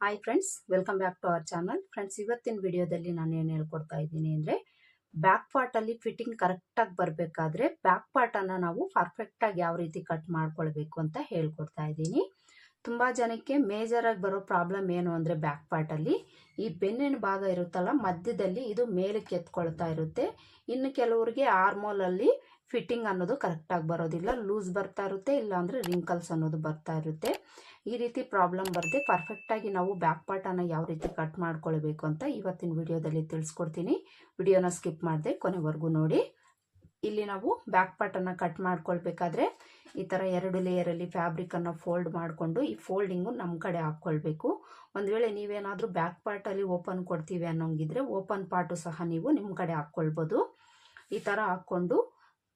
Hi friends welcome back to our channel friends ಇವತ್ತಿನ ವಿಡಿಯೋದಲ್ಲಿ ನಾನು ಏನು ಹೇಳ್ಕೊಡ್ತಾ ಇದ್ದೀನಿ ಅಂದರೆ ಬ್ಯಾಕ್ ಪಾರ್ಟಲ್ಲಿ ಫಿಟ್ಟಿಂಗ್ ಕರೆಕ್ಟಾಗಿ ಬರಬೇಕಾದ್ರೆ ಬ್ಯಾಕ್ ಪಾರ್ಟನ್ನು ನಾವು ಪರ್ಫೆಕ್ಟಾಗಿ ಯಾವ ರೀತಿ ಕಟ್ ಮಾಡ್ಕೊಳ್ಬೇಕು ಅಂತ ಹೇಳ್ಕೊಡ್ತಾ ಇದ್ದೀನಿ. ತುಂಬ ಜನಕ್ಕೆ ಮೇಜರಾಗಿ ಬರೋ ಪ್ರಾಬ್ಲಮ್ ಏನು ಅಂದರೆ ಬ್ಯಾಕ್ ಪಾರ್ಟಲ್ಲಿ ಈ ಬೆನ್ನಿನ ಭಾಗ ಇರುತ್ತಲ್ಲ, ಮಧ್ಯದಲ್ಲಿ ಇದು ಮೇಲಕ್ಕೆ ಎತ್ಕೊಳ್ತಾ ಇರುತ್ತೆ. ಇನ್ನು ಕೆಲವರಿಗೆ ಆರ್ಮೋಲಲ್ಲಿ ಫಿಟ್ಟಿಂಗ್ ಅನ್ನೋದು ಕರೆಕ್ಟಾಗಿ ಬರೋದಿಲ್ಲ. ಲೂಸ್ ಬರ್ತಾ ಇರುತ್ತೆ, ಇಲ್ಲಾಂದರೆ ರಿಂಕಲ್ಸ್ ಅನ್ನೋದು ಬರ್ತಾ ಇರುತ್ತೆ. ಈ ರೀತಿ ಪ್ರಾಬ್ಲಮ್ ಬರದೆ ಪರ್ಫೆಕ್ಟಾಗಿ ನಾವು ಬ್ಯಾಕ್ ಪಾರ್ಟನ್ನು ಯಾವ ರೀತಿ ಕಟ್ ಮಾಡ್ಕೊಳ್ಬೇಕು ಅಂತ ಇವತ್ತಿನ ವಿಡಿಯೋದಲ್ಲಿ ತಿಳಿಸ್ಕೊಡ್ತೀನಿ. ವಿಡಿಯೋನ ಸ್ಕಿಪ್ ಮಾಡಿದೆ ಕೊನೆವರೆಗೂ ನೋಡಿ. ಇಲ್ಲಿ ನಾವು ಬ್ಯಾಕ್ ಪಾರ್ಟನ್ನು ಕಟ್ ಮಾಡ್ಕೊಳ್ಬೇಕಾದ್ರೆ ಈ ಥರ ಎರಡು ಲೇಯರಲ್ಲಿ ಫ್ಯಾಬ್ರಿಕನ್ನು ಫೋಲ್ಡ್ ಮಾಡಿಕೊಂಡು ಈ ಫೋಲ್ಡಿಂಗು ನಮ್ಮ ಕಡೆ ಹಾಕ್ಕೊಳ್ಬೇಕು. ಒಂದು ವೇಳೆ ನೀವೇನಾದರೂ ಬ್ಯಾಕ್ ಪಾರ್ಟಲ್ಲಿ ಓಪನ್ ಕೊಡ್ತೀವಿ ಅನ್ನೋಂಗಿದ್ರೆ ಓಪನ್ ಪಾರ್ಟು ಸಹ ನೀವು ನಿಮ್ಮ ಕಡೆ ಹಾಕ್ಕೊಳ್ಬೋದು. ಈ ಥರ ಹಾಕ್ಕೊಂಡು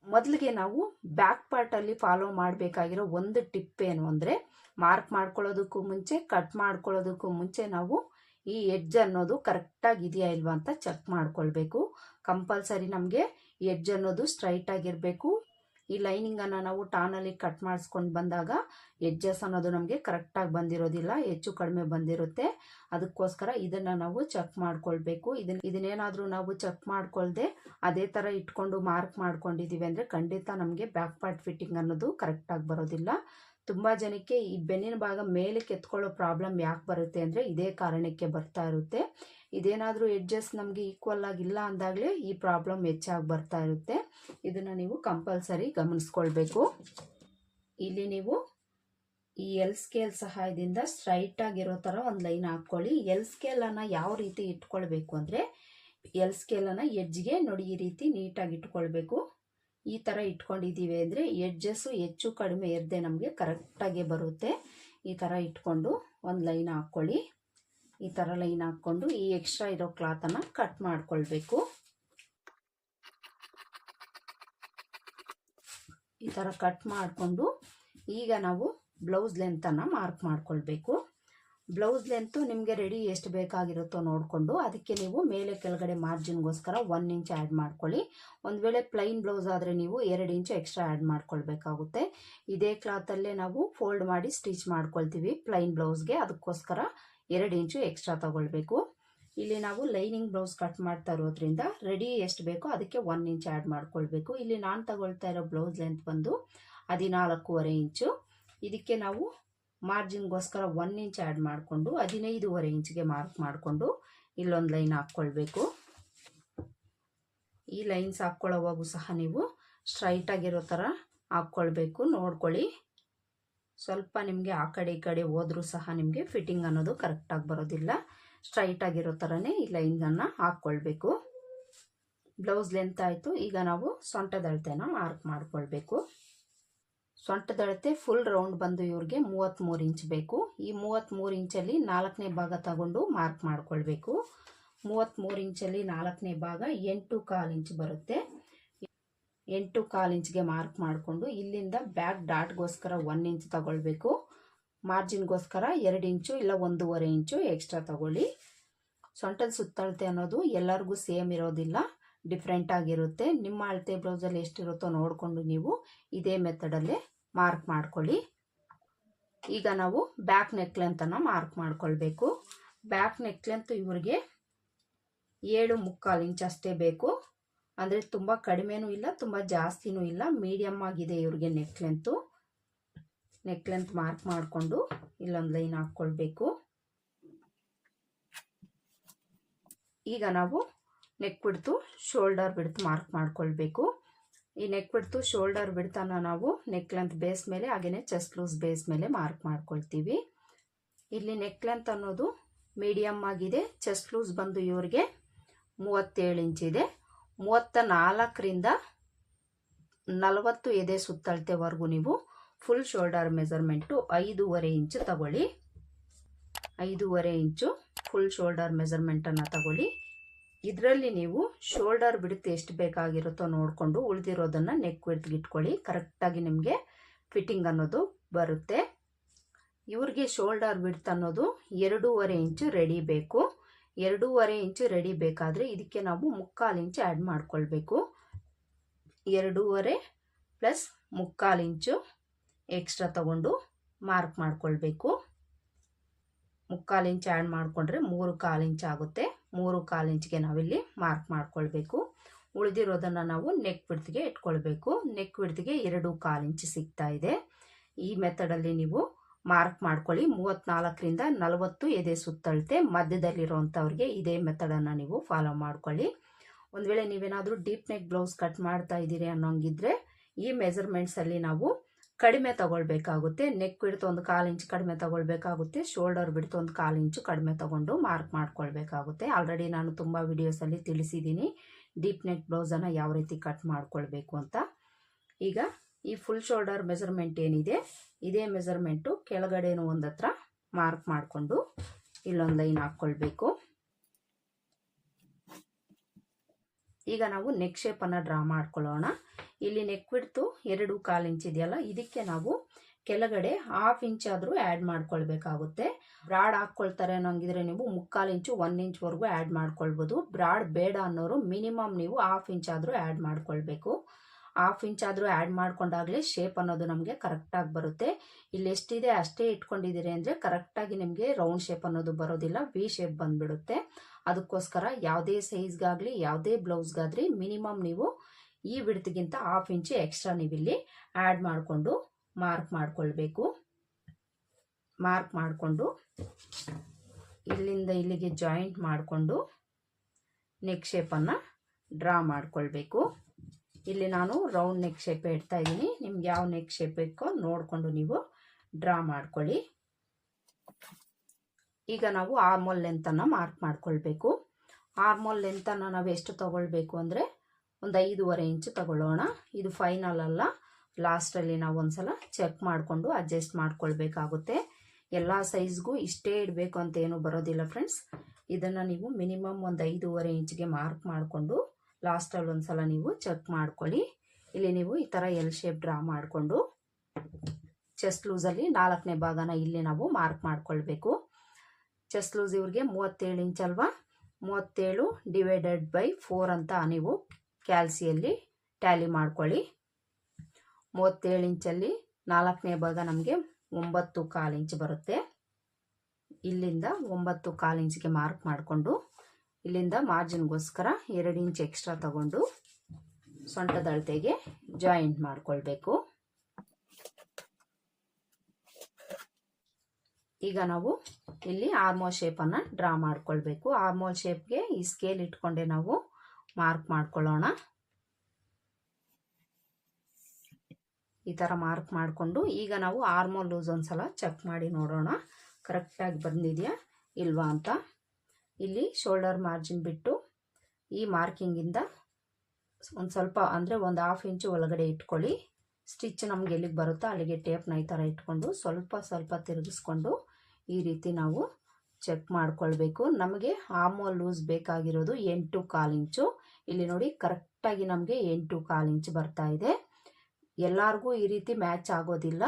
ಮೊದಲಿಗೆ ನಾವು ಬ್ಯಾಕ್ ಪಾರ್ಟಲ್ಲಿ ಫಾಲೋ ಮಾಡಬೇಕಾಗಿರೋ ಒಂದು ಟಿಪ್ ಏನು ಅಂದರೆ ಮಾರ್ಕ್ ಮಾಡ್ಕೊಳ್ಳೋದಕ್ಕೂ ಮುಂಚೆ ಕಟ್ ಮಾಡ್ಕೊಳ್ಳೋದಕ್ಕೂ ಮುಂಚೆ ನಾವು ಈ ಎಡ್ಜ್ ಅನ್ನೋದು ಕರೆಕ್ಟಾಗಿ ಇದೆಯಾ ಇಲ್ವಾ ಅಂತ ಚೆಕ್ ಮಾಡ್ಕೊಳ್ಬೇಕು. ಕಂಪಲ್ಸರಿ ನಮಗೆ ಎಡ್ಜ್ ಅನ್ನೋದು ಸ್ಟ್ರೈಟ್ ಆಗಿರಬೇಕು. ಈ ಲೈನಿಂಗನ್ನು ನಾವು ಟಾನಲ್ಲಿ ಕಟ್ ಮಾಡಿಸ್ಕೊಂಡು ಬಂದಾಗ ಎಡ್ಜಸ್ ಅನ್ನೋದು ನಮಗೆ ಕರೆಕ್ಟಾಗಿ ಬಂದಿರೋದಿಲ್ಲ, ಹೆಚ್ಚು ಕಡಿಮೆ ಬಂದಿರುತ್ತೆ. ಅದಕ್ಕೋಸ್ಕರ ಇದನ್ನು ನಾವು ಚೆಕ್ ಮಾಡ್ಕೊಳ್ಬೇಕು. ಇದನ್ನ ಇದನ್ನೇನಾದರೂ ನಾವು ಚೆಕ್ ಮಾಡ್ಕೊಳ್ದೆ ಅದೇ ಥರ ಇಟ್ಕೊಂಡು ಮಾರ್ಕ್ ಮಾಡ್ಕೊಂಡಿದೀವಿ ಅಂದರೆ ಖಂಡಿತ ನಮಗೆ ಬ್ಯಾಕ್ ಪಾರ್ಟ್ ಫಿಟ್ಟಿಂಗ್ ಅನ್ನೋದು ಕರೆಕ್ಟಾಗಿ ಬರೋದಿಲ್ಲ. ತುಂಬ ಜನಕ್ಕೆ ಈ ಬೆನ್ನಿನ ಭಾಗ ಮೇಲಕ್ಕೆ ಎತ್ಕೊಳ್ಳೋ ಪ್ರಾಬ್ಲಮ್ ಯಾಕೆ ಬರುತ್ತೆ ಅಂದರೆ ಇದೇ ಕಾರಣಕ್ಕೆ ಬರ್ತಾ ಇರುತ್ತೆ. ಇದೇನಾದರೂ ಎಡ್ಜಸ್ ನಮಗೆ ಈಕ್ವಲ್ ಆಗಿಲ್ಲ ಅಂದಾಗಲೇ ಈ ಪ್ರಾಬ್ಲಮ್ ಹೆಚ್ಚಾಗಿ ಬರ್ತಾ ಇರುತ್ತೆ. ಇದನ್ನು ನೀವು ಕಂಪಲ್ಸರಿ ಗಮನಿಸ್ಕೊಳ್ಬೇಕು. ಇಲ್ಲಿ ನೀವು ಈ ಎಲ್ ಸ್ಕೇಲ್ ಸಹಾಯದಿಂದ ಸ್ಟ್ರೈಟ್ ಆಗಿರೋ ಥರ ಒಂದು ಲೈನ್ ಹಾಕ್ಕೊಳ್ಳಿ. ಎಲ್ ಸ್ಕೇಲನ್ನು ಯಾವ ರೀತಿ ಇಟ್ಕೊಳ್ಬೇಕು ಅಂದರೆ ಎಲ್ ಸ್ಕೇಲನ್ನು ಎಡ್ಜ್ಗೆ ನೋಡಿ ಈ ರೀತಿ ನೀಟಾಗಿ ಇಟ್ಕೊಳ್ಬೇಕು. ಈ ಥರ ಇಟ್ಕೊಂಡಿದ್ದೀವಿ ಅಂದರೆ ಎಡ್ಜಸ್ಸು ಹೆಚ್ಚು ಕಡಿಮೆ ಇರದೆ ನಮಗೆ ಕರೆಕ್ಟಾಗಿ ಬರುತ್ತೆ. ಈ ಥರ ಇಟ್ಕೊಂಡು ಒಂದು ಲೈನ್ ಹಾಕ್ಕೊಳ್ಳಿ ಈ ಥರ ಲೈನ್ ಹಾಕ್ಕೊಂಡು ಈ ಎಕ್ಸ್ಟ್ರಾ ಇರೋ ಕ್ಲಾತನ್ನು ಕಟ್ ಮಾಡ್ಕೊಳ್ಬೇಕು. ಈ ಥರ ಕಟ್ ಮಾಡಿಕೊಂಡು ಈಗ ನಾವು ಬ್ಲೌಸ್ ಲೆಂತನ್ನು ಮಾರ್ಕ್ ಮಾಡ್ಕೊಳ್ಬೇಕು. ಬ್ಲೌಸ್ ಲೆಂತು ನಿಮಗೆ ರೆಡಿ ಎಷ್ಟು ಬೇಕಾಗಿರುತ್ತೋ ನೋಡಿಕೊಂಡು ಅದಕ್ಕೆ ನೀವು ಮೇಲೆ ಕೆಳಗಡೆ ಮಾರ್ಜಿನ್ಗೋಸ್ಕರ ಒನ್ ಇಂಚ್ ಆ್ಯಡ್ ಮಾಡ್ಕೊಳ್ಳಿ. ಒಂದು ವೇಳೆ ಪ್ಲೈನ್ ಬ್ಲೌಸ್ ಆದರೆ ನೀವು ಎರಡು ಇಂಚು ಎಕ್ಸ್ಟ್ರಾ ಆ್ಯಡ್ ಮಾಡ್ಕೊಳ್ಬೇಕಾಗುತ್ತೆ. ಇದೇ ಕ್ಲಾತಲ್ಲೇ ನಾವು ಫೋಲ್ಡ್ ಮಾಡಿ ಸ್ಟಿಚ್ ಮಾಡ್ಕೊಳ್ತೀವಿ. ಪ್ಲೈನ್ ಬ್ಲೌಸ್ಗೆ ಅದಕ್ಕೋಸ್ಕರ ಎರಡು ಇಂಚು ಎಕ್ಸ್ಟ್ರಾ ತಗೊಳ್ಬೇಕು. ಇಲ್ಲಿ ನಾವು ಲೈನಿಂಗ್ ಬ್ಲೌಸ್ ಕಟ್ ಮಾಡ್ತಾ ಇರೋದ್ರಿಂದ ರೆಡಿ ಎಷ್ಟು ಬೇಕೋ ಅದಕ್ಕೆ ಒನ್ ಇಂಚ್ ಆ್ಯಡ್ ಮಾಡ್ಕೊಳ್ಬೇಕು. ಇಲ್ಲಿ ನಾನು ತಗೊಳ್ತಾ ಇರೋ ಬ್ಲೌಸ್ ಲೆಂತ್ ಬಂದು ಹದಿನಾಲ್ಕೂವರೆ ಇಂಚು ಇದಕ್ಕೆ ನಾವು ಮಾರ್ಜಿನ್ಗೋಸ್ಕರ ಒನ್ ಇಂಚ್ ಆ್ಯಡ್ ಮಾಡಿಕೊಂಡು ಹದಿನೈದೂವರೆ ಇಂಚ್ಗೆ ಮಾರ್ಕ್ ಮಾಡಿಕೊಂಡು ಇಲ್ಲೊಂದು ಲೈನ್ ಹಾಕ್ಕೊಳ್ಬೇಕು. ಈ ಲೈನ್ಸ್ ಹಾಕ್ಕೊಳ್ಳೋವಾಗೂ ಸಹ ನೀವು ಸ್ಟ್ರೈಟಾಗಿರೋ ಥರ ಹಾಕ್ಕೊಳ್ಬೇಕು. ನೋಡ್ಕೊಳ್ಳಿ. ಸ್ವಲ್ಪ ನಿಮಗೆ ಆ ಕಡೆ ಈ ಕಡೆ ಹೋದರೂ ಸಹ ನಿಮಗೆ ಫಿಟ್ಟಿಂಗ್ ಅನ್ನೋದು ಕರೆಕ್ಟಾಗಿ ಬರೋದಿಲ್ಲ. ಸ್ಟ್ರೈಟಾಗಿರೋ ಥರನೇ ಈ ಲೈನನ್ನು ಹಾಕ್ಕೊಳ್ಬೇಕು. ಬ್ಲೌಸ್ ಲೆಂತ್ ಆಯಿತು. ಈಗ ನಾವು ಸೊಂಟದ ಅಳತೆನ ಮಾರ್ಕ್ ಮಾಡ್ಕೊಳ್ಬೇಕು. ಸೊಂಟದಳತೆ ಫುಲ್ ರೌಂಡ್ ಬಂದು ಇವ್ರಿಗೆ ಮೂವತ್ತ್ಮೂರು ಇಂಚ್ ಬೇಕು. ಈ ಮೂವತ್ತ್ಮೂರು ಇಂಚಲ್ಲಿ ನಾಲ್ಕನೇ ಭಾಗ ತಗೊಂಡು ಮಾರ್ಕ್ ಮಾಡ್ಕೊಳ್ಬೇಕು. ಮೂವತ್ತ್ಮೂರು ಇಂಚಲ್ಲಿ ನಾಲ್ಕನೇ ಭಾಗ ಎಂಟು ಕಾಲು ಇಂಚ್ ಬರುತ್ತೆ. ಎಂಟು ಕಾಲು ಇಂಚ್ಗೆ ಮಾರ್ಕ್ ಮಾಡಿಕೊಂಡು ಇಲ್ಲಿಂದ ಬ್ಯಾಕ್ ಡಾಟ್ಗೋಸ್ಕರ ಒನ್ ಇಂಚ್ ತಗೊಳ್ಬೇಕು. ಮಾರ್ಜಿನ್ಗೋಸ್ಕರ ಎರಡು ಇಂಚು ಇಲ್ಲ ಒಂದೂವರೆ ಇಂಚು ಎಕ್ಸ್ಟ್ರಾ ತಗೊಳ್ಳಿ. ಸೊಂಟದ ಸುತ್ತಳತೆ ಅನ್ನೋದು ಎಲ್ಲರಿಗೂ ಸೇಮ್ ಇರೋದಿಲ್ಲ ಡಿಫ್ರೆಂಟಾಗಿರುತ್ತೆ ನಿಮ್ಮ ಅಳತೆ ಬ್ಲೌಸಲ್ಲಿ ಎಷ್ಟಿರುತ್ತೋ ನೋಡಿಕೊಂಡು ನೀವು ಇದೇ ಮೆಥಡಲ್ಲೇ ಮಾರ್ಕ್ ಮಾಡ್ಕೊಳ್ಳಿ. ಈಗ ನಾವು ಬ್ಯಾಕ್ ನೆಕ್ ಲೆಂತನ್ನು ಮಾರ್ಕ್ ಮಾಡ್ಕೊಳ್ಬೇಕು. ಬ್ಯಾಕ್ ನೆಕ್ ಲೆಂತ್ ಇವ್ರಿಗೆ ಏಳು ಮುಕ್ಕಾಲು ಇಂಚ್ ಅಷ್ಟೇ ಬೇಕು. ಅಂದರೆ ತುಂಬ ಕಡಿಮೆನೂ ಇಲ್ಲ, ತುಂಬ ಜಾಸ್ತಿನೂ ಇಲ್ಲ. ಮೀಡಿಯಮ್ ಆಗಿದೆ ಇವ್ರಿಗೆ neck length. Neck length mark ಮಾಡಿಕೊಂಡು ಇಲ್ಲೊಂದು ಲೈನ್ ಹಾಕ್ಕೊಳ್ಬೇಕು. ಈಗ ನಾವು ನೆಕ್ ಬಿಡ್ತು, ಶೋಲ್ಡರ್ ಬಿಡ್ತು ಮಾರ್ಕ್ ಮಾಡ್ಕೊಳ್ಬೇಕು. ಈ ನೆಕ್ ಬಿಡ್ತು ಶೋಲ್ಡರ್ ಬಿಡ್ತಾನ ನಾವು. ನೆಕ್ ಲೆಂತ್ ಬೇಸ್ ಮೇಲೆ ಹಾಗೆಯೇ ಚೆಸ್ಟ್ ಲೂಸ್ ಬೇಸ್ ಮೇಲೆ ಮಾರ್ಕ್ ಮಾಡ್ಕೊಳ್ತೀವಿ. ಇಲ್ಲಿ ನೆಕ್ ಲೆಂತ್ ಅನ್ನೋದು ಮೀಡಿಯಮ್ ಆಗಿದೆ. ಚೆಸ್ಟ್ ಲೂಸ್ ಬಂದು ಇವ್ರಿಗೆ ಮೂವತ್ತೇಳು ಇಂಚ್ ಇದೆ. ಮೂವತ್ತ ನಾಲ್ಕರಿಂದ ನಲವತ್ತು ಎದೆ ಸುತ್ತಳತೆವರೆಗೂ ನೀವು ಫುಲ್ ಶೋಲ್ಡರ್ ಮೆಸರ್ಮೆಂಟು ಐದೂವರೆ ಇಂಚು ತಗೊಳ್ಳಿ. ಐದೂವರೆ ಇಂಚು ಫುಲ್ ಶೋಲ್ಡರ್ ಮೆಸರ್ಮೆಂಟನ್ನು ತಗೊಳ್ಳಿ. ಇದರಲ್ಲಿ ನೀವು ಶೋಲ್ಡರ್ ಬಿಡುತ್ತೆ ಎಷ್ಟು ಬೇಕಾಗಿರುತ್ತೋ ನೋಡಿಕೊಂಡು ಉಳಿದಿರೋದನ್ನು ನೆಕ್ ವಿಡ್ತ್ಗೆ ಇಟ್ಕೊಳ್ಳಿ. ಕರೆಕ್ಟಾಗಿ ನಿಮಗೆ ಫಿಟ್ಟಿಂಗ್ ಅನ್ನೋದು ಬರುತ್ತೆ. ಇವ್ರಿಗೆ ಶೋಲ್ಡರ್ ಬಿಡ್ತ್ ಅನ್ನೋದು ಎರಡೂವರೆ ಇಂಚು ರೆಡಿ ಬೇಕು. ಎರಡೂವರೆ ಇಂಚು ರೆಡಿ ಬೇಕಾದರೆ ಇದಕ್ಕೆ ನಾವು ಮುಕ್ಕಾಲು ಇಂಚು ಆ್ಯಡ್ ಮಾಡ್ಕೊಳ್ಬೇಕು. ಎರಡೂವರೆ ಪ್ಲಸ್ ಮುಕ್ಕಾಲು ಇಂಚು ಎಕ್ಸ್ಟ್ರಾ ತಗೊಂಡು ಮಾರ್ಕ್ ಮಾಡ್ಕೊಳ್ಬೇಕು. ಮುಕ್ಕಾಲು ಇಂಚು ಆ್ಯಡ್ ಮಾಡಿಕೊಂಡ್ರೆ ಮೂರು ಕಾಲು ಇಂಚು ಆಗುತ್ತೆ. ಮೂರು ಕಾಲು ಇಂಚ್ಗೆ ನಾವಿಲ್ಲಿ ಮಾರ್ಕ್ ಮಾಡ್ಕೊಳ್ಬೇಕು. ಉಳಿದಿರೋದನ್ನು ನಾವು ನೆಕ್ ಬಿಡ್ತಿಗೆ ಇಟ್ಕೊಳ್ಬೇಕು. ನೆಕ್ ಬಿಡ್ತಿಗೆ ಎರಡು ಕಾಲು ಇಂಚ್ ಸಿಗ್ತಾ ಇದೆ. ಈ ಮೆಥಡಲ್ಲಿ ನೀವು ಮಾರ್ಕ್ ಮಾಡ್ಕೊಳ್ಳಿ. ಮೂವತ್ತ್ನಾಲ್ಕರಿಂದ ನಲವತ್ತು ಎದೆ ಸುತ್ತಳತೆ ಮಧ್ಯದಲ್ಲಿರುವಂಥವ್ರಿಗೆ ಇದೇ ಮೆಥಡನ್ನು ನೀವು ಫಾಲೋ ಮಾಡ್ಕೊಳ್ಳಿ. ಒಂದು ವೇಳೆ ನೀವೇನಾದರೂ ಡೀಪ್ ನೆಕ್ ಬ್ಲೌಸ್ ಕಟ್ ಮಾಡ್ತಾ ಇದ್ದೀರಿ ಅನ್ನೋಂಗಿದ್ರೆ ಈ ಮೆಜರ್ಮೆಂಟ್ಸಲ್ಲಿ ನಾವು ಕಡಿಮೆ ತಗೊಳ್ಬೇಕಾಗುತ್ತೆ. ನೆಕ್ ಬಿಡ್ತು ಒಂದು ಕಾಲು ಇಂಚು ಕಡಿಮೆ ತಗೊಳ್ಬೇಕಾಗುತ್ತೆ. ಶೋಲ್ಡರ್ ಬಿಡ್ತು ಒಂದು ಕಾಲು ಇಂಚು ಕಡಿಮೆ ತಗೊಂಡು ಮಾರ್ಕ್ ಮಾಡ್ಕೊಳ್ಬೇಕಾಗುತ್ತೆ. ಆಲ್ರೆಡಿ ನಾನು ತುಂಬ ವಿಡಿಯೋಸಲ್ಲಿ ತಿಳಿಸಿದ್ದೀನಿ ಡೀಪ್ ನೆಕ್ ಬ್ಲೌಸನ್ನು ಯಾವ ರೀತಿ ಕಟ್ ಮಾಡ್ಕೊಳ್ಬೇಕು ಅಂತ. ಈಗ ಈ ಫುಲ್ ಶೋಲ್ಡರ್ ಮೆಜರ್ಮೆಂಟ್ ಏನಿದೆ, ಇದೇ ಮೆಜರ್ಮೆಂಟು ಕೆಳಗಡೆನೂ ಒಂದತ್ರ ಮಾರ್ಕ್ ಮಾಡಿಕೊಂಡು ಇಲ್ಲೊಂದು ಲೈನ್ ಹಾಕ್ಕೊಳ್ಬೇಕು. ಈಗ ನಾವು ನೆಕ್ ಶೇಪನ್ನು ಡ್ರಾ ಮಾಡ್ಕೊಳ್ಳೋಣ. ಇಲ್ಲಿ ನೆಕ್ ಬಿಡ್ತು ಎರಡು ಕಾಲು ಇಂಚ್ ಇದೆಯಲ್ಲ, ಇದಕ್ಕೆ ನಾವು ಕೆಳಗಡೆ ಹಾಫ್ ಇಂಚ್ ಆದರೂ ಆ್ಯಡ್ ಮಾಡ್ಕೊಳ್ಬೇಕಾಗುತ್ತೆ. ಬ್ರಾಡ್ ಹಾಕ್ಕೊಳ್ತಾರೆ ಅನ್ನೋಂಗಿದ್ರೆ ನೀವು ಮುಕ್ಕಾಲು ಇಂಚು ಒನ್ ಇಂಚ್ವರೆಗೂ ಆ್ಯಡ್ ಮಾಡ್ಕೊಳ್ಬೋದು. ಬ್ರಾಡ್ ಬೇಡ ಅನ್ನೋರು ಮಿನಿಮಮ್ ನೀವು ಹಾಫ್ ಇಂಚ್ ಆದರೂ ಆ್ಯಡ್ ಮಾಡ್ಕೊಳ್ಬೇಕು. ಹಾಫ್ ಇಂಚ್ ಆದರೂ ಆ್ಯಡ್ ಮಾಡ್ಕೊಂಡಾಗಲೇ ಶೇಪ್ ಅನ್ನೋದು ನಮಗೆ ಕರೆಕ್ಟಾಗಿ ಬರುತ್ತೆ. ಇಲ್ಲಿ ಎಷ್ಟಿದೆ ಅಷ್ಟೇ ಇಟ್ಕೊಂಡಿದ್ದೀರಿ ಅಂದರೆ ಕರೆಕ್ಟಾಗಿ ನಿಮಗೆ ರೌಂಡ್ ಶೇಪ್ ಅನ್ನೋದು ಬರೋದಿಲ್ಲ ವಿ ಶೇಪ್ ಬಂದುಬಿಡುತ್ತೆ. ಅದಕ್ಕೋಸ್ಕರ ಯಾವುದೇ ಸೈಜ್ಗಾಗಲಿ ಯಾವುದೇ ಬ್ಲೌಸ್ಗಾದ್ರಿ ಮಿನಿಮಮ್ ನೀವು ಈ ಬಿಡ್ತಿಗಿಂತ ಹಾಫ್ ಇಂಚು ಎಕ್ಸ್ಟ್ರಾ ನೀವಿಲ್ಲಿ ಆ್ಯಡ್ ಮಾಡಿಕೊಂಡು ಮಾರ್ಕ್ ಮಾಡಿಕೊಳ್ಬೇಕು. ಮಾರ್ಕ್ ಮಾಡಿಕೊಂಡು ಇಲ್ಲಿಂದ ಇಲ್ಲಿಗೆ ಜಾಯಿಂಟ್ ಮಾಡಿಕೊಂಡು ನೆಕ್ ಶೇಪನ್ನು ಡ್ರಾ ಮಾಡಿಕೊಳ್ಬೇಕು. ಇಲ್ಲಿ ನಾನು ರೌಂಡ್ ನೆಕ್ ಶೇಪ್ ಇಡ್ತಾ ಇದ್ದೀನಿ. ನಿಮ್ಗೆ ಯಾವ ನೆಕ್ ಶೇಪ್ ಬೇಕೋ ನೋಡಿಕೊಂಡು ನೀವು ಡ್ರಾ ಮಾಡ್ಕೊಳ್ಳಿ. ಈಗ ನಾವು ಆರ್ಮೋಲ್ ಲೆಂತನ್ನು ಮಾರ್ಕ್ ಮಾಡಿಕೊಳ್ಬೇಕು. ಆರ್ಮೋಲ್ ಲೆಂತನ್ನು ನಾವು ಎಷ್ಟು ತಗೊಳ್ಬೇಕು ಅಂದರೆ ಒಂದು ಐದೂವರೆ ಇಂಚು ತಗೊಳ್ಳೋಣ. ಇದು ಫೈನಲ್ ಅಲ್ಲ. ಲಾಸ್ಟಲ್ಲಿ ನಾವು ಒಂದ್ಸಲ ಚೆಕ್ ಮಾಡಿಕೊಂಡು ಅಡ್ಜಸ್ಟ್ ಮಾಡ್ಕೊಳ್ಬೇಕಾಗುತ್ತೆ. ಎಲ್ಲ ಸೈಜ್ಗೂ ಇಷ್ಟೇ ಇಡಬೇಕು ಅಂತ ಏನು ಬರೋದಿಲ್ಲ ಫ್ರೆಂಡ್ಸ್ ಇದನ್ನು ನೀವು ಮಿನಿಮಮ್ ಒಂದು ಐದೂವರೆ ಇಂಚಿಗೆ ಮಾರ್ಕ್ ಮಾಡಿಕೊಂಡು ಲಾಸ್ಟಲ್ಲಿ ಒಂದು ಸಲ ನೀವು ಚೆಕ್ ಮಾಡ್ಕೊಳ್ಳಿ. ಇಲ್ಲಿ ನೀವು ಈ ಥರ ಎಲ್ ಶೇಪ್ ಡ್ರಾ ಮಾಡಿಕೊಂಡು ಚೆಸ್ಟ್ ಲೂಸಲ್ಲಿ ನಾಲ್ಕನೇ ಭಾಗನ ಇಲ್ಲಿ ನಾವು ಮಾರ್ಕ್ ಮಾಡ್ಕೊಳ್ಬೇಕು. ಚೆಸ್ಟ್ ಲೂಸ್ ಇವ್ರಿಗೆ ಮೂವತ್ತೇಳು ಇಂಚ್ ಅಲ್ವಾ? ಮೂವತ್ತೇಳು ಡಿವೈಡೆಡ್ ಬೈ ಫೋರ್ ಅಂತ ನೀವು ಕ್ಯಾಲ್ಸಿಯಲ್ಲಿ ಟ್ಯಾಲಿ ಮಾಡ್ಕೊಳ್ಳಿ. ಮೂವತ್ತೇಳು ಇಂಚಲ್ಲಿ ನಾಲ್ಕನೇ ಭಾಗ ನಮಗೆ ಒಂಬತ್ತು ಕಾಲು ಇಂಚ್ ಬರುತ್ತೆ. ಇಲ್ಲಿಂದ ಒಂಬತ್ತು ಕಾಲು ಇಂಚ್ಗೆ ಮಾರ್ಕ್ ಮಾಡಿಕೊಂಡು, ಇಲ್ಲಿಂದ ಮಾರ್ಜಿನ್ಗೋಸ್ಕರ ಎರಡು ಇಂಚ್ ಎಕ್ಸ್ಟ್ರಾ ತಗೊಂಡು ಸೊಂಟದ ಅಳತೆಗೆ ಜಾಯಿಂಟ್ ಮಾಡಿಕೊಳ್ಬೇಕು. ಈಗ ನಾವು ಇಲ್ಲಿ ಆರ್ಮೋಲ್ ಶೇಪನ್ನು ಡ್ರಾ ಮಾಡ್ಕೊಳ್ಬೇಕು. ಆರ್ಮೋಲ್ ಶೇಪ್ಗೆ ಈ ಸ್ಕೇಲ್ ಇಟ್ಕೊಂಡೆ ನಾವು ಮಾರ್ಕ್ ಮಾಡ್ಕೊಳ್ಳೋಣ. ಈ ಥರ ಮಾರ್ಕ್ ಮಾಡಿಕೊಂಡು ಈಗ ನಾವು ಆರ್ಮೋನ್ ಲೂಸ್ ಒಂದ್ಸಲ ಚೆಕ್ ಮಾಡಿ ನೋಡೋಣ. ಕರೆಕ್ಟಾಗಿ ಬಂದಿದೆಯಾ ಇಲ್ವಾ ಅಂತ. ಇಲ್ಲಿ ಶೋಲ್ಡರ್ ಮಾರ್ಜಿನ್ ಬಿಟ್ಟು ಈ ಮಾರ್ಕಿಂಗಿಂದ ಒಂದು ಸ್ವಲ್ಪ ಅಂದರೆ ಒಂದು ಹಾಫ್ ಇಂಚು ಒಳಗಡೆ ಇಟ್ಕೊಳ್ಳಿ. ಸ್ಟಿಚ್ ನಮ್ಗೆ ಎಲ್ಲಿಗೆ ಬರುತ್ತೋ ಅಲ್ಲಿಗೆ ಟೇಪ್ನ ಈ ಥರ ಇಟ್ಕೊಂಡು ಸ್ವಲ್ಪ ಸ್ವಲ್ಪ ತಿರುಗಿಸ್ಕೊಂಡು ಈ ರೀತಿ ನಾವು ಚೆಕ್ ಮಾಡ್ಕೊಳ್ಬೇಕು. ನಮಗೆ ಆಮೋ ಲೂಸ್ ಬೇಕಾಗಿರೋದು ಎಂಟು ಕಾಲು ಇಂಚು ಇಲ್ಲಿ ನೋಡಿ ಕರೆಕ್ಟಾಗಿ ನಮಗೆ ಎಂಟು ಕಾಲು ಇಂಚ್ ಬರ್ತಾ ಇದೆ. ಎಲ್ಲರಿಗೂ ಈ ರೀತಿ ಮ್ಯಾಚ್ ಆಗೋದಿಲ್ಲ.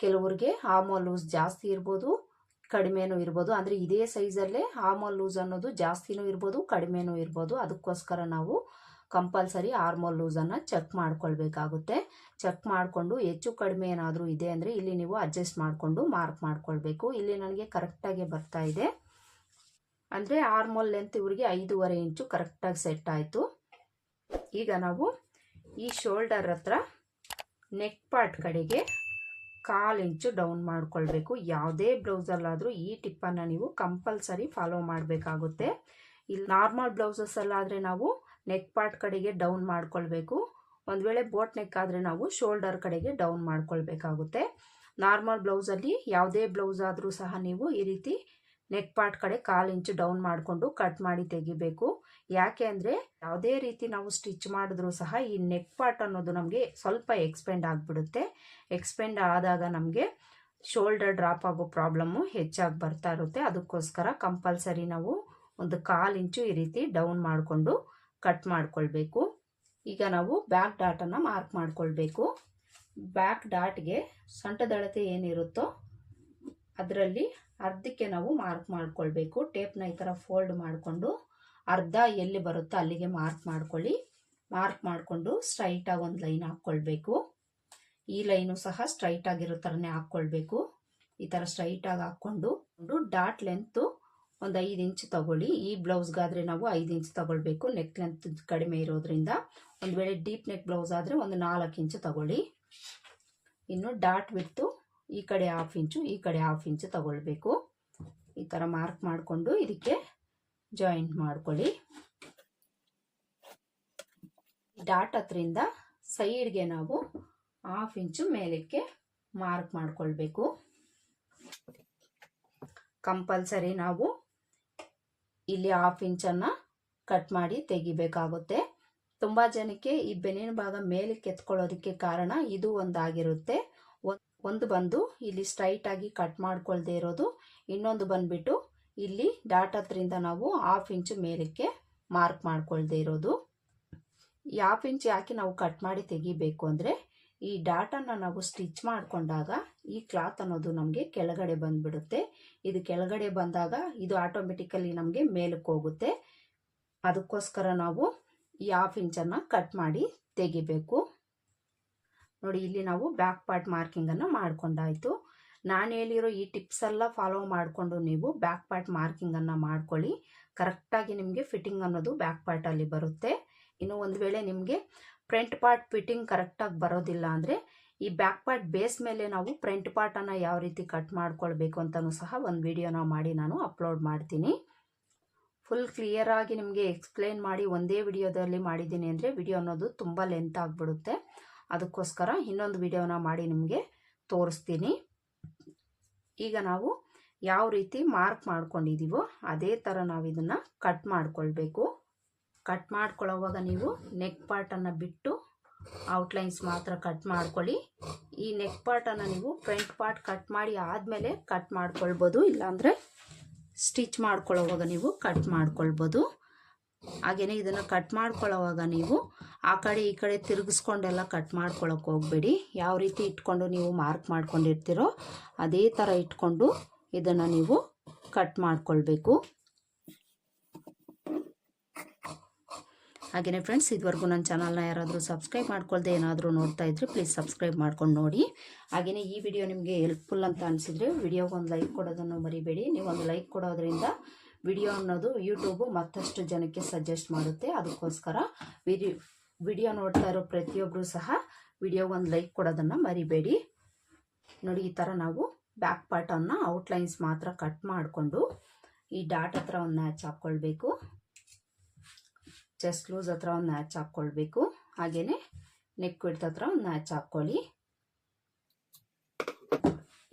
ಕೆಲವ್ರಿಗೆ ಹಾರ್ಮೋನ್ ಲೂಸ್ ಜಾಸ್ತಿ ಇರ್ಬೋದು, ಕಡಿಮೆನೂ ಇರ್ಬೋದು. ಅಂದರೆ ಇದೇ ಸೈಜಲ್ಲೇ ಹಾರ್ಮೋನ್ ಲೂಸ್ ಅನ್ನೋದು ಜಾಸ್ತಿನೂ ಇರ್ಬೋದು, ಕಡಿಮೆನೂ ಇರ್ಬೋದು. ಅದಕ್ಕೋಸ್ಕರ ನಾವು ಕಂಪಲ್ಸರಿ ಹಾರ್ಮೋನ್ ಲೂಸನ್ನು ಚೆಕ್ ಮಾಡ್ಕೊಳ್ಬೇಕಾಗುತ್ತೆ. ಚೆಕ್ ಮಾಡಿಕೊಂಡು ಹೆಚ್ಚು ಕಡಿಮೆ ಏನಾದರೂ ಇದೆ ಅಂದರೆ ಇಲ್ಲಿ ನೀವು ಅಡ್ಜಸ್ಟ್ ಮಾಡಿಕೊಂಡು ಮಾರ್ಕ್ ಮಾಡ್ಕೊಳ್ಬೇಕು. ಇಲ್ಲಿ ನನಗೆ ಕರೆಕ್ಟಾಗಿ ಬರ್ತಾ ಇದೆ. ಅಂದರೆ ಆರ್ಮೋಲ್ ಲೆಂತ್ ಇವರಿಗೆ ಐದೂವರೆ ಇಂಚು ಕರೆಕ್ಟಾಗಿ ಸೆಟ್ ಆಯಿತು. ಈಗ ನಾವು ಈ ಶೋಲ್ಡರ್ ಹತ್ರ ನೆಕ್ ಪಾರ್ಟ್ ಕಡೆಗೆ ಕಾಲು ಇಂಚು ಡೌನ್ ಮಾಡಿಕೊಳ್ಬೇಕು. ಯಾವುದೇ ಬ್ಲೌಸಲ್ಲಾದರೂ ಈ ಟಿಪ್ಪನ್ನು ನೀವು ಕಂಪಲ್ಸರಿ ಫಾಲೋ ಮಾಡಬೇಕಾಗುತ್ತೆ. ಇಲ್ಲಿ ನಾರ್ಮಲ್ ಬ್ಲೌಸಸ್ಸಲ್ಲಾದರೆ ನಾವು ನೆಕ್ ಪಾರ್ಟ್ ಕಡೆಗೆ ಡೌನ್ ಮಾಡಿಕೊಳ್ಬೇಕು. ಒಂದು ವೇಳೆ ಬೋಟ್ ನೆಕ್ ಆದರೆ ನಾವು ಶೋಲ್ಡರ್ ಕಡೆಗೆ ಡೌನ್ ಮಾಡ್ಕೊಳ್ಬೇಕಾಗುತ್ತೆ. ನಾರ್ಮಲ್ ಬ್ಲೌಸಲ್ಲಿ ಯಾವುದೇ ಬ್ಲೌಸ್ ಆದರೂ ಸಹ ನೀವು ಈ ರೀತಿ ನೆಕ್ ಪಾರ್ಟ್ ಕಡೆ ಕಾಲು ಇಂಚು ಡೌನ್ ಮಾಡಿಕೊಂಡು ಕಟ್ ಮಾಡಿ ತೆಗಿಬೇಕು. ಯಾಕೆ ಅಂದರೆ ಯಾವುದೇ ರೀತಿ ನಾವು ಸ್ಟಿಚ್ ಮಾಡಿದ್ರೂ ಸಹ ಈ ನೆಕ್ ಪಾರ್ಟ್ ಅನ್ನೋದು ನಮಗೆ ಸ್ವಲ್ಪ ಎಕ್ಸ್ಪೆಂಡ್ ಆಗಿಬಿಡುತ್ತೆ. ಎಕ್ಸ್ಪೆಂಡ್ ಆದಾಗ ನಮಗೆ ಶೋಲ್ಡರ್ ಡ್ರಾಪ್ ಆಗೋ ಪ್ರಾಬ್ಲಮ್ಮು ಹೆಚ್ಚಾಗಿ ಬರ್ತಾ ಇರುತ್ತೆ. ಅದಕ್ಕೋಸ್ಕರ ಕಂಪಲ್ಸರಿ ನಾವು ಒಂದು ಕಾಲು ಇಂಚು ಈ ರೀತಿ ಡೌನ್ ಮಾಡಿಕೊಂಡು ಕಟ್ ಮಾಡಿಕೊಳ್ಬೇಕು. ಈಗ ನಾವು ಬ್ಯಾಕ್ ಡಾಟನ್ನು ಮಾರ್ಕ್ ಮಾಡಿಕೊಳ್ಬೇಕು. ಬ್ಯಾಕ್ ಡಾಟ್ಗೆ ಸೊಂಟದಳತೆ ಏನಿರುತ್ತೋ ಅದರಲ್ಲಿ ಅರ್ಧಕ್ಕೆ ನಾವು ಮಾರ್ಕ್ ಮಾಡ್ಕೊಳ್ಬೇಕು. ಟೇಪ್ನ ಈ ಥರ ಫೋಲ್ಡ್ ಮಾಡಿಕೊಂಡು ಅರ್ಧ ಎಲ್ಲಿ ಬರುತ್ತೋ ಅಲ್ಲಿಗೆ ಮಾರ್ಕ್ ಮಾಡ್ಕೊಳ್ಳಿ. ಮಾರ್ಕ್ ಮಾಡಿಕೊಂಡು ಸ್ಟ್ರೈಟಾಗಿ ಒಂದು ಲೈನ್ ಹಾಕ್ಕೊಳ್ಬೇಕು. ಈ ಲೈನು ಸಹ ಸ್ಟ್ರೈಟ್ ಆಗಿರೋ ಥರನೇ ಹಾಕ್ಕೊಳ್ಬೇಕು. ಈ ಥರ ಸ್ಟ್ರೈಟಾಗಿ ಹಾಕ್ಕೊಂಡು ಡಾಟ್ ಲೆಂತು ಒಂದು ಐದು ಇಂಚ್ ತಗೊಳ್ಳಿ. ಈ ಬ್ಲೌಸ್ಗಾದರೆ ನಾವು ಐದು ಇಂಚ್ ತಗೊಳ್ಬೇಕು. ನೆಕ್ ಲೆಂತ್ ಕಡಿಮೆ ಇರೋದ್ರಿಂದ ಒಂದು ವೇಳೆ ಡೀಪ್ ನೆಕ್ ಬ್ಲೌಸ್ ಆದರೆ ಒಂದು ನಾಲ್ಕು ಇಂಚು ತಗೊಳ್ಳಿ. ಇನ್ನು ಡಾಟ್ ಬಿಟ್ಟು ಈ ಕಡೆ ಹಾಫ್ ಇಂಚು ಈ ಕಡೆ ಹಾಫ್ ಇಂಚು ತಗೊಳ್ಬೇಕು. ಈ ಥರ ಮಾರ್ಕ್ ಮಾಡಿಕೊಂಡು ಇದಕ್ಕೆ ಜಾಯಿಂಟ್ ಮಾಡ್ಕೊಳ್ಳಿ. ಡಾಟ್ ಹತ್ರಿಂದ ಸೈಡ್ಗೆ ನಾವು ಹಾಫ್ ಇಂಚು ಮೇಲಕ್ಕೆ ಮಾರ್ಕ್ ಮಾಡಿಕೊಳ್ಬೇಕು. ಕಂಪಲ್ಸರಿ ನಾವು ಇಲ್ಲಿ ಹಾಫ್ ಇಂಚನ್ನು ಕಟ್ ಮಾಡಿ ತೆಗಿಬೇಕಾಗುತ್ತೆ. ತುಂಬ ಜನಕ್ಕೆ ಈ ಬೆನ್ನಿನ ಭಾಗ ಮೇಲಕ್ಕೆ ಎತ್ಕೊಳ್ಳೋದಕ್ಕೆ ಕಾರಣ ಇದು ಒಂದಾಗಿರುತ್ತೆ. ಒಂದು ಬಂದು ಇಲ್ಲಿ ಸ್ಟ್ರೈಟ್ ಆಗಿ ಕಟ್ ಮಾಡ್ಕೊಳ್ದೇ ಇರೋದು. ಇನ್ನೊಂದು ಬಂದ್ಬಿಟ್ಟು ಇಲ್ಲಿ ಡಾಟ್ ಹತ್ರಿಂದ ನಾವು ಹಾಫ್ ಇಂಚು ಮೇಲಕ್ಕೆ ಮಾರ್ಕ್ ಮಾಡ್ಕೊಳ್ದೇ ಇರೋದು. ಹಾಫ್ ಇಂಚ್ ಯಾಕೆ ನಾವು ಕಟ್ ಮಾಡಿ ತೆಗಿಬೇಕು ಅಂದರೆ ಈ ಡಾಟನ್ನು ನಾವು ಸ್ಟಿಚ್ ಮಾಡಿಕೊಂಡಾಗ ಈ ಕ್ಲಾತ್ ಅನ್ನೋದು ನಮಗೆ ಕೆಳಗಡೆ ಬಂದುಬಿಡುತ್ತೆ. ಇದು ಕೆಳಗಡೆ ಬಂದಾಗ ಇದು ಆಟೋಮೆಟಿಕಲಿ ನಮಗೆ ಮೇಲಕ್ಕೆ ಹೋಗುತ್ತೆ. ಅದಕ್ಕೋಸ್ಕರ ನಾವು ಈ ಹಾಫ್ ಇಂಚನ್ನು ಕಟ್ ಮಾಡಿ ತೆಗಿಬೇಕು. ನೋಡಿ, ಇಲ್ಲಿ ನಾವು ಬ್ಯಾಕ್ ಪಾರ್ಟ್ ಮಾರ್ಕಿಂಗನ್ನು ಮಾಡ್ಕೊಂಡಾಯಿತು. ನಾನು ಹೇಳಿರೋ ಈ ಟಿಪ್ಸ್ ಎಲ್ಲ ಫಾಲೋ ಮಾಡಿಕೊಂಡು ನೀವು ಬ್ಯಾಕ್ ಪಾರ್ಟ್ ಮಾರ್ಕಿಂಗನ್ನು ಮಾಡ್ಕೊಳ್ಳಿ. ಕರೆಕ್ಟಾಗಿ ನಿಮಗೆ ಫಿಟ್ಟಿಂಗ್ ಅನ್ನೋದು ಬ್ಯಾಕ್ ಪಾರ್ಟಲ್ಲಿ ಬರುತ್ತೆ. ಇನ್ನು ಒಂದು ವೇಳೆ ನಿಮಗೆ ಫ್ರಂಟ್ ಪಾರ್ಟ್ ಫಿಟ್ಟಿಂಗ್ ಕರೆಕ್ಟಾಗಿ ಬರೋದಿಲ್ಲ ಅಂದರೆ, ಈ ಬ್ಯಾಕ್ ಪಾರ್ಟ್ ಬೇಸ್ ಮೇಲೆ ನಾವು ಫ್ರಂಟ್ ಪಾರ್ಟನ್ನು ಯಾವ ರೀತಿ ಕಟ್ ಮಾಡ್ಕೊಳ್ಬೇಕು ಅಂತಲೂ ಸಹ ಒಂದು ವಿಡಿಯೋನ ಮಾಡಿ ನಾನು ಅಪ್ಲೋಡ್ ಮಾಡ್ತೀನಿ. ಫುಲ್ ಕ್ಲಿಯರಾಗಿ ನಿಮಗೆ ಎಕ್ಸ್ಪ್ಲೇನ್ ಮಾಡಿ ಒಂದೇ ವಿಡಿಯೋದಲ್ಲಿ ಮಾಡಿದ್ದೀನಿ ಅಂದರೆ ವಿಡಿಯೋ ಅನ್ನೋದು ತುಂಬ ಲೆಂತ್ ಆಗಿಬಿಡುತ್ತೆ. ಅದಕ್ಕೋಸ್ಕರ ಇನ್ನೊಂದು ವಿಡಿಯೋನ ಮಾಡಿ ನಿಮಗೆ ತೋರಿಸ್ತೀನಿ. ಈಗ ನಾವು ಯಾವ ರೀತಿ ಮಾರ್ಕ್ ಮಾಡ್ಕೊಂಡಿದ್ದೀವೋ ಅದೇ ಥರ ನಾವು ಇದನ್ನು ಕಟ್ ಮಾಡಿಕೊಳ್ಬೇಕು. ಕಟ್ ಮಾಡ್ಕೊಳ್ಳೋವಾಗ ನೀವು ನೆಕ್ ಪಾರ್ಟನ್ನು ಬಿಟ್ಟು ಔಟ್ಲೈನ್ಸ್ ಮಾತ್ರ ಕಟ್ ಮಾಡ್ಕೊಳ್ಳಿ. ಈ ನೆಕ್ ಪಾರ್ಟನ್ನು ನೀವು ಫ್ರಂಟ್ ಪಾರ್ಟ್ ಕಟ್ ಮಾಡಿ ಆದಮೇಲೆ ಕಟ್ ಮಾಡ್ಕೊಳ್ಬೋದು, ಇಲ್ಲಾಂದರೆ ಸ್ಟಿಚ್ ಮಾಡ್ಕೊಳ್ಳೋವಾಗ ನೀವು ಕಟ್ ಮಾಡ್ಕೊಳ್ಬೋದು. ಹಾಗೆಯೇ ಇದನ್ನು ಕಟ್ ಮಾಡ್ಕೊಳ್ಳೋವಾಗ ನೀವು ಆ ಕಡೆ ಈ ಕಡೆ ತಿರುಗಿಸ್ಕೊಂಡೆಲ್ಲ ಕಟ್ ಮಾಡ್ಕೊಳಕ್ಕೆ ಹೋಗಬೇಡಿ. ಯಾವ ರೀತಿ ಇಟ್ಕೊಂಡು ನೀವು ಮಾರ್ಕ್ ಮಾಡ್ಕೊಂಡಿರ್ತೀರೋ ಅದೇ ಥರ ಇಟ್ಕೊಂಡು ಇದನ್ನು ನೀವು ಕಟ್ ಮಾಡ್ಕೊಳ್ಬೇಕು. ಹಾಗೆಯೇ ಫ್ರೆಂಡ್ಸ್ ಇದುವರೆಗೂ ನನ್ನ ಚಾನಲ್ನ ಯಾರಾದರೂ ಸಬ್ಸ್ಕ್ರೈಬ್ ಮಾಡ್ಕೊಳ್ದೆ ಏನಾದರೂ ನೋಡ್ತಾ ಇದ್ರೆ ಪ್ಲೀಸ್ ಸಬ್ಸ್ಕ್ರೈಬ್ ಮಾಡ್ಕೊಂಡು ನೋಡಿ. ಹಾಗೆಯೇ ಈ ವಿಡಿಯೋ ನಿಮಗೆ ಹೆಲ್ಪ್ಫುಲ್ ಅಂತ ಅನಿಸಿದರೆ ವಿಡಿಯೋಗೆ ಒಂದು ಲೈಕ್ ಕೊಡೋದನ್ನು ಮರಿಬೇಡಿ. ನೀವು ಒಂದು ಲೈಕ್ ಕೊಡೋದ್ರಿಂದ ವಿಡಿಯೋ ಅನ್ನೋದು ಯೂಟ್ಯೂಬು ಮತ್ತಷ್ಟು ಜನಕ್ಕೆ ಸಜೆಸ್ಟ್ ಮಾಡುತ್ತೆ. ಅದಕ್ಕೋಸ್ಕರ ವಿಡಿಯೋ ವಿಡಿಯೋ ನೋಡ್ತಾ ಇರೋ ಪ್ರತಿಯೊಬ್ಬರು ಸಹ ವಿಡಿಯೋಗೆ ಒಂದು ಲೈಕ್ ಕೊಡೋದನ್ನು ಮರಿಬೇಡಿ. ನೋಡಿ, ಈ ಥರ ನಾವು ಬ್ಯಾಕ್ ಪಾರ್ಟನ್ನು ಔಟ್ಲೈನ್ಸ್ ಮಾತ್ರ ಕಟ್ ಮಾಡಿಕೊಂಡು ಈ ಡಾಟ್ ಹತ್ರ ಒಂದು ಮ್ಯಾಚ್ ಹಾಕ್ಕೊಳ್ಬೇಕು. ಚೆಸ್ಟ್ ಲೂಸ್ ಹತ್ರ ಒಂದು ಮ್ಯಾಚ್ ಹಾಕ್ಕೊಳ್ಬೇಕು. ಹಾಗೆಯೇ ನೆಕ್ ವಿಡ್ತ್ ಹತ್ರ ಒಂದು ಮ್ಯಾಚ್ ಹಾಕ್ಕೊಳ್ಳಿ.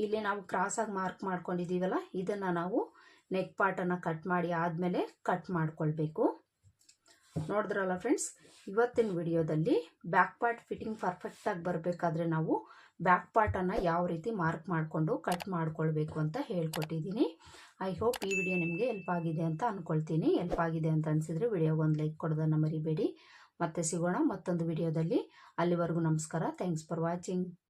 ಇಲ್ಲಿ ನಾವು ಕ್ರಾಸಾಗಿ ಮಾರ್ಕ್ ಮಾಡ್ಕೊಂಡಿದ್ದೀವಲ್ಲ, ಇದನ್ನು ನಾವು ನೆಕ್ ಪಾರ್ಟನ್ನು ಕಟ್ ಮಾಡಿ ಆದಮೇಲೆ ಕಟ್ ಮಾಡ್ಕೊಳ್ಬೇಕು. ನೋಡಿದ್ರಲ್ಲ ಫ್ರೆಂಡ್ಸ್ ಇವತ್ತಿನ ವಿಡಿಯೋದಲ್ಲಿ ಬ್ಯಾಕ್ ಪಾರ್ಟ್ ಫಿಟ್ಟಿಂಗ್ ಪರ್ಫೆಕ್ಟಾಗಿ ಬರಬೇಕಾದ್ರೆ ನಾವು ಬ್ಯಾಕ್ ಪಾರ್ಟನ್ನು ಯಾವ ರೀತಿ ಮಾರ್ಕ್ ಮಾಡಿಕೊಂಡು ಕಟ್ ಮಾಡ್ಕೊಳ್ಬೇಕು ಅಂತ ಹೇಳ್ಕೊಟ್ಟಿದ್ದೀನಿ. ಐ ಹೋಪ್ ಈ ವಿಡಿಯೋ ನಿಮಗೆ ಹೆಲ್ಪ್ ಆಗಿದೆ ಅಂತ ಅಂದ್ಕೊಳ್ತೀನಿ ಹೆಲ್ಪ್ ಆಗಿದೆ ಅಂತ ಅನಿಸಿದರೆ ವಿಡಿಯೋಗೆ ಒಂದು ಲೈಕ್ ಕೊಡೋದನ್ನು ಮರಿಬೇಡಿ. ಮತ್ತೆ ಸಿಗೋಣ ಮತ್ತೊಂದು ವಿಡಿಯೋದಲ್ಲಿ. ಅಲ್ಲಿವರೆಗೂ ನಮಸ್ಕಾರ. Thanks for watching